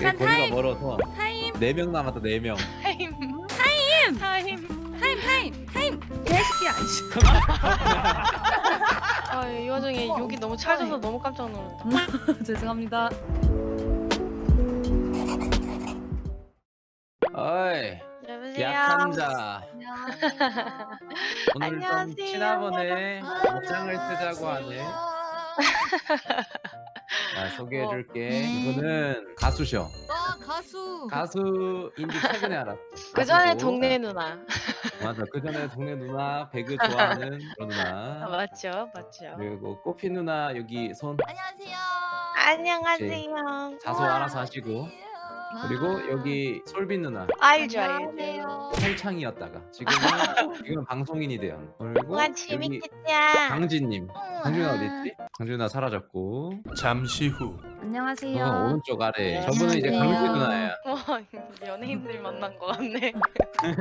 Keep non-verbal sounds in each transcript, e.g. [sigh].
잠깐 거리가 타임. 멀어서 타임. 4명 남았다 4명. 타임. 타임. 타임. 타임 타임 타임. 개새끼야. [laughs] 이씨. 아이 와중에 욕이 너무 찰져서 너무 깜짝 놀랐다. [laughs] 죄송합니다. 어이 여보세요? 약한 자. 오늘 좀 안녕하세요. 친하보네. 옷장을 뜨자고 하네 [laughs] 자 소개해줄게 이분은 가수셔. 와 가수. 가수인지 최근에 알았어. 그 전에 가수고. 동네 누나. 맞아. 그 전에 동네 누나 배그 [laughs] 좋아하는 그런 아, 누나. 맞죠 맞죠. 그리고 꽃피 누나 여기 손. 안녕하세요. 안녕하세요. 자소 알아서 하시고. 그리고 여기 솔빈 누나. 알죠 알죠. 헬창이었다가. 지금은 [laughs] 지금은 방송인이 되었 그리고 와 여기 재밌겠다. 강진님 강진아 어디 있지? 강진아 사라졌고. 잠시 후 안녕하세요 저건 오른쪽 아래 저분은 이제 안녕하세요. 누나야 와 연예인들 만난 거 같네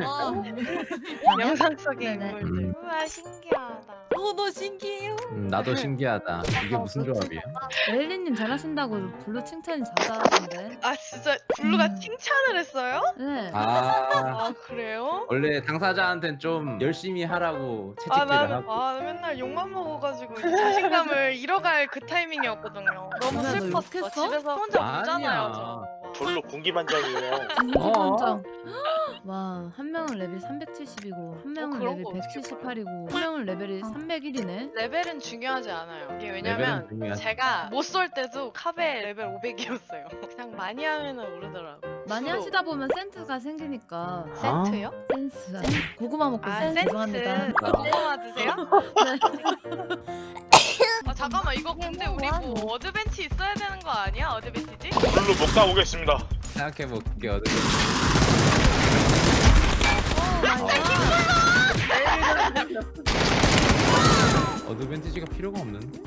어. [laughs] 영상 속의 네네. 인물들 음. 우와 신기하다 어너 신기해요 음, 나도 신기하다 이게 무슨 조합이야? 엘리님 잘하신다고 블루 칭찬이 자자하던데 아 진짜 블루가 음. 칭찬을 했어요? 네 아 아 그래요? 원래 당사자한텐 좀 열심히 하라고 아 채찍질을 나는 하고 아 맨날 욕만 먹어가지고 이제 자신감을 잃어갈 그 타이밍이었거든요. 너무 슬펐어. 욕했어? 집에서 혼자 아니야. 울잖아요. 저. 블루 군기반장이에요. [laughs] 어? 공기반장 와한 명은 레벨 370이고 한 명은 그런 레벨 거 어떻게 178이고 한 명은 레벨이 301이네 레벨은 중요하지 않아요. 이게 레벨은 왜냐면 중요하지. 제가 못 쏠 때도 카베 레벨 500이었어요. [laughs] 그냥 많이 하면은 오르더라고. 많이 프로. 하시다 보면 센스가 생기니까 센트요? 센스 고구마 먹고 아 센스. 죄송합니다 아. 고구마 드세요? [laughs] 아 잠깐만 이거 근데 우리 뭐 어드벤치 있어야 되는 거 아니야? 어드벤치지? 블루 못 가보겠습니다. 생각해볼게 어디 어드밴티지가 필요가 없는데?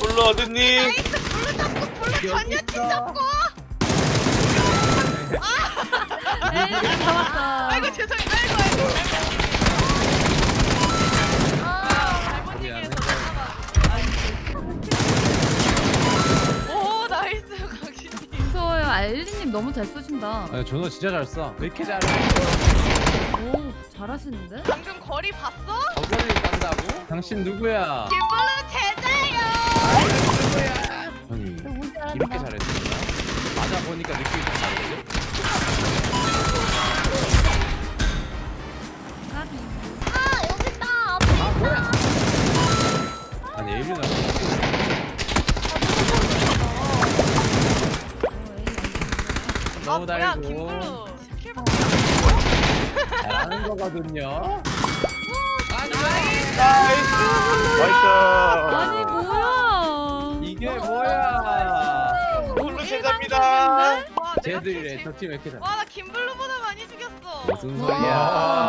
블루 어드님. 전여친 잡고! 에이 잡았다 아이고 죄송해요. 아이고 아이고. 아, 너무 잘 쏘신다 아, 전호 진짜 잘 써. 왜 이렇게 잘해? 오 잘하시는데? 방금 거리 봤어? 저번에 깐다고? 당신 누구야? 김블루 제자예요. 아니 이렇게 잘했었나? 맞아 보니까 느낌이 좀 다르지? 아 뭐야 달고 김블루. 잘하는 거거든요. 나이스. 아니 뭐야 이게 뭐야? 블루 제자입니다. 쟤들이래 킬 저팀 왜 이렇게 잘? 와나 김블루보다 많이 죽였어. 무슨 와. 소리야?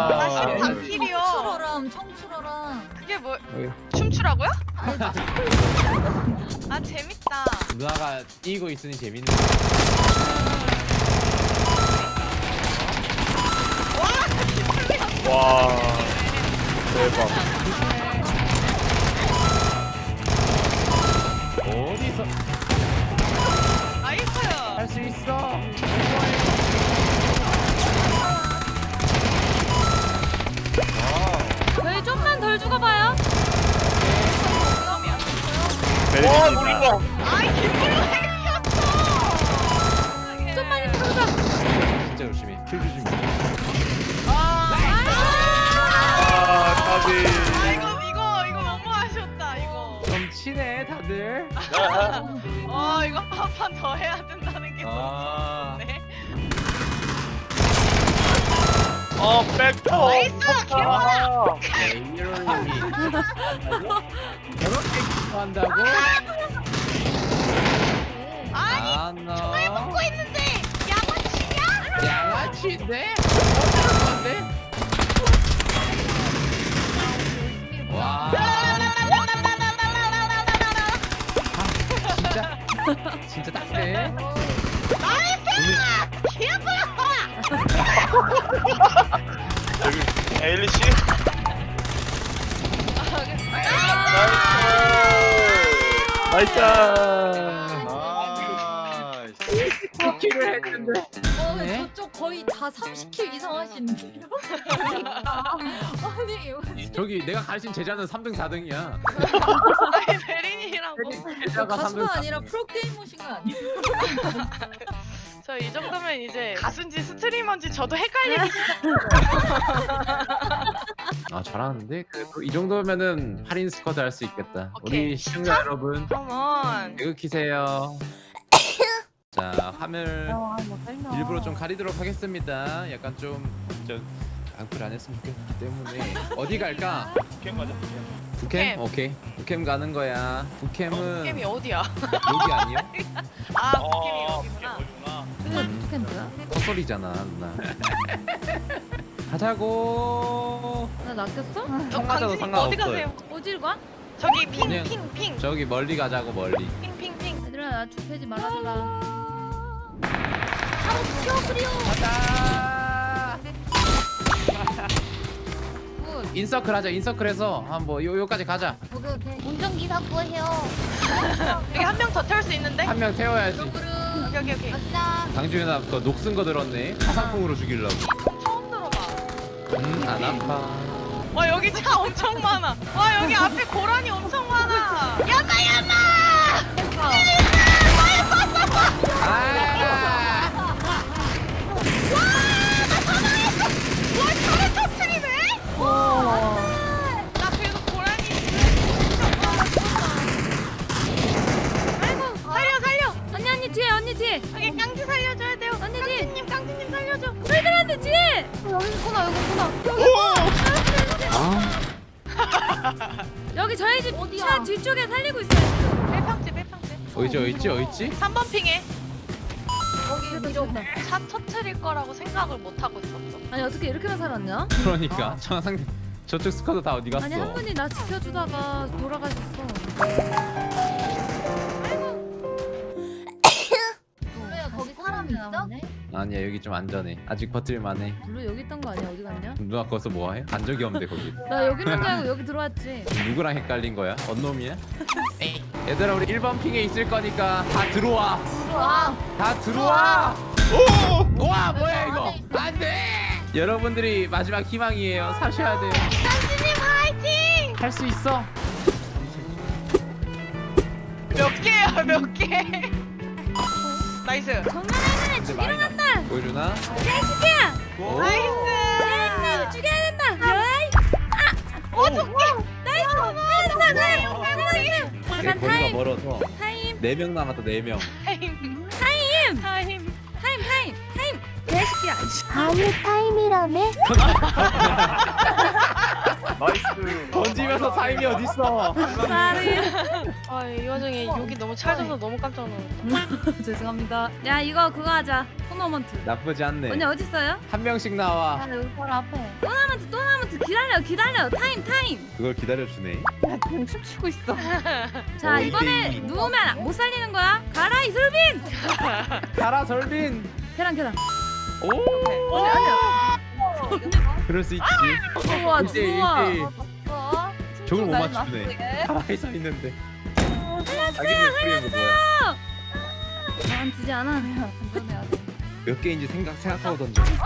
나 아, 13킬이요. 청출어람 청출어람 그게 뭐 어이, 춤추라고요? 아 재밌다. 누나가 이기고 있으니 재밌네. 와. 대박. 어디서 나이스. 할 수 있어? 저희 좀만 덜 죽어봐요 와 노린다. 아이 김블루 핵이었어. 좀만 힘들어서 진짜 열심히 킬 주시면. 친해 다들. [laughs] 어 이거 한 판 더 해야 된다는 게 아. 네. 어 백터. 나이스 개발아. 에이로님이 저렇게 기뻐한다고? 아니 아, 총알 너 먹고 있는데 양아치냐? 양아치인데? [laughs] 어쩔 건데? 진짜 딱대. 여기 에일리 씨. 나이스. 나이스. 킬을 했는데. 어, 네? 저쪽 거의 다 30킬 이상 하시는데요? 아니, 저기 내가 가르친 제자는 3등 4등이야. 아니 대리님이라고. 제자가 3등 가수가 아니라 프로게이머신 거 아니에요? [laughs] 저 이 정도면 이제 가수인지 스트리머인지 저도 헷갈리기 [laughs] 아 잘하는데 그래도 이 정도면은 8인 스쿼드 할 수 있겠다. 오케이. 우리 시청자 여러분 컴온. 개그 키세요. 자 화면 일부러 좀 가리도록 하겠습니다. 약간 좀저 앙플 안 했으면 좋겠기 때문에 [laughs] 어디 갈까? 캠 가자. 북캠? 북캠. 오케이. 북캠 가는 거야. 북캠은 게임이 어디야? 여기 아니야? [laughs] 아 어, 게임이 캠 여기구나. 부트캠 뭐야? 헛소리잖아 누나. [laughs] 가자고. 나 낚였어? 강진님 상관없어요. 어디 가세요? 어디로 가? 저기 핑 그냥- 핑 핑. 저기 멀리 가자고 멀리. 핑 나 좁혀지 말아줘라 [laughs] 가자. 인서클 하자. 인서클해서 한뭐 요 요까지 가자. 오케이, 오케이. 운전기사 구해요. 여기 한 명 더 태울 수 있는데? 한 명 태워야지. 그룹 여기 여기. 갑시다. 강준이나 그거 녹슨 거 들었네. 화상풍으로 죽이려고. 처음 들어봐. 음, 안 아파. 와 여기 차 엄청 많아. 와 여기 앞에 고라니 엄청 많아. 야마 야마. 아! 와 차를 터트리네? 나 그래도 고라니. 아이고 살려 살려. 언니 언니 뒤에 언니 뒤에 여기 깡지 살려줘야 돼요. 언니 뒤에 깡지님 깡지님 살려줘. 언니 뒤에 여기 있구나, 여기 있구나. 아, 여기 저희 집 어디야? 차 뒤쪽에 살리고 있어요 멜팡지. 어이지 어이지 어이지? 3번 핑에 여기 위로 차 터트릴 거라고 생각을 못 하고 있었어. 아니 어떻게 이렇게만 살았냐? 그러니까 저 상대 저쪽 스쿼드 다 어디 갔어? 아니 한 분이 나 지켜주다가 돌아가셨어 왜 거기 사람 있어? 아니야 여기 좀 안전해. 아직 버틸만해. 블루 여기 있던 거 아니야 어디 갔냐? 누나 거기서 뭐해? 간 적이 없는데 거기. 나 여기 있는 줄 알고 여기 들어왔지 누구랑 헷갈린 거야? 언놈이야? 에이. [laughs] 얘들아 우리 1번 핑에 있을 거니까 다 들어와. 와, 다 들어와. 오! 와 뭐야 이거? 안돼. 여러분들이 마지막 희망이에요. 사셔야 돼요. 깡지님 화이팅! 할 수 있어. 몇 개야 몇 개? 나이스. 정면에 있는 애 이제 많이 남았어. 보여주나? 오. 나이스. 죽여야 된다 야이 어떡해? 내 잠깐 거리가 타임 멀어서 타임 4명 남았다 4명. 타임. 타임 타임. 타임 타임 타임 개새끼야 아무 타임이라며? 나이스. 던지면서 타임이 어딨어? 쏘리 아이 와중에 여기 너무 찰져서 너무 깜짝 놀랐어. [laughs] 죄송합니다 야 이거 그거 하자 토너먼트 나쁘지 않네. 언니 어디 있어요? 한 명씩 나와. 나 여기 바로 앞에. 토너먼트 토너먼트 기다려 기다려 타임 타임 그걸 기다려주네. 야, 지금 춤추고 있어. [laughs] 자 어, 이번에 이. 누우면 못 살리는 거야 가라 이슬빈 [laughs] 가라 설빈. 계란 계란 오. 언니 그럴 수 있지. 좋아 좋아 어? 저걸 못날 맞추네. 가만히 서 있는데. 살려주세요 살려주세요. 나안 주지 않아 안전해야 돼. 몇 개인지 생각 생각하고 던져. 재밌었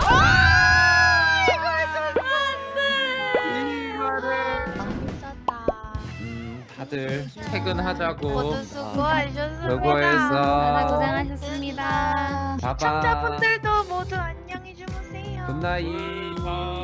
다. 음 다들 퇴근하자고. 모두 수고하셨습니다. 수고했어. 고생하셨습니다 봐봐. 시청자분들도 모두 안녕히 주무세요. 굿나잇. 아. 봐봐.